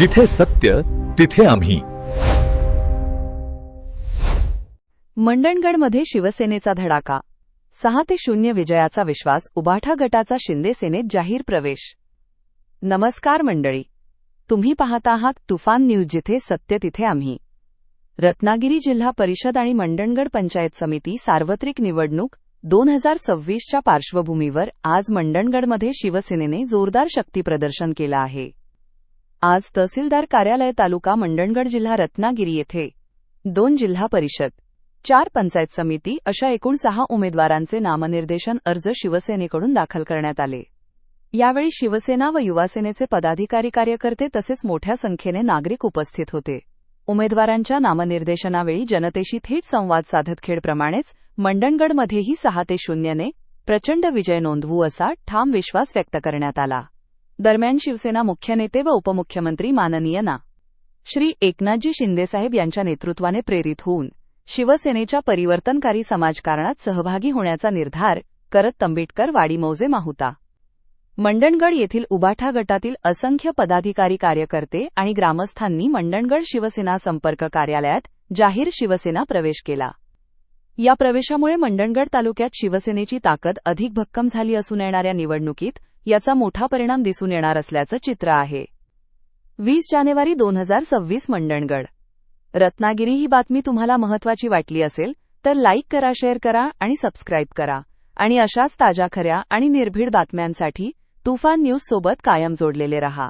जिथे सत्य तिथे आम्ही. मंडणगडमध्ये शिवसेनेचा धडाका. सहा ते शून्य विजयाचा विश्वास उबाठा गटाचा शिंदे सेनेत जाहीर प्रवेश. नमस्कार मंडळी. तुम्ही पाहता आहात तुफान न्यूज जिथे सत्य तिथे आम्ही. रत्नागिरी जिल्हा परिषद आणि मंडणगड पंचायत समिती सार्वत्रिक निवडणूक दोन हजार सव्वीसच्या पार्श्वभूमीवर आज मंडणगडमध्ये शिवसेनेने जोरदार शक्तीप्रदर्शन केलं आहे. आज तहसीलदार कार्यालय तालुका मंडणगड जिल्हा रत्नागिरी येथे दोन जिल्हा परिषद चार पंचायत समिती अशा एकूण सहा उमेदवारांचे नामनिर्देशन अर्ज शिवसेनेकडून दाखल करण्यात आले. यावेळी शिवसेना व युवासेनेचे पदाधिकारी कार्यकर्ते तसेच मोठ्या संख्येने नागरिक उपस्थित होते. उमेदवारांच्या नामनिर्देशनावेळी जनतेशी थेट संवाद साधत खेडप्रमाणेच मंडणगडमध्येही सहा ते शून्यने प्रचंड विजय नोंदवू असा ठाम विश्वास व्यक्त करण्यात आला. दरम्यान शिवसेना मुख्य नेते व उपमुख्यमंत्री माननीय ना. श्री एकनाथजी शिंदेसाहेब यांच्या नेतृत्वाने प्रेरित होऊन शिवसेनेच्या परिवर्तनकारी समाजकारणात सहभागी होण्याचा निर्धार करत तंबिटकर वाडीमौजे माहुता. मंडणगड येथील उबाठा गटातील असंख्य पदाधिकारी कार्यकर्ते आणि ग्रामस्थांनी मंडणगड शिवसेना संपर्क कार्यालयात जाहीर शिवसेना प्रवेश केला. या प्रवेशामुळे मंडणगड तालुक्यात शिवसेनेची ताकद अधिक भक्कम झाली असून येणाऱ्या निवडणुकीत याचा मोठा परिणाम दिसून येणार असल्याचं चित्र आहे. वीस जानेवारी दोन हजार सव्वीस मंडणगड. रत्नागिरी ही बातमी तुम्हाला महत्वाची वाटली असेल तर लाईक करा शेअर करा आणि सबस्क्राईब करा. आणि अशाच ताज्या खऱ्या आणि निर्भीड बातम्यांसाठी तुफान न्यूज सोबत कायम जोडलेले रहा.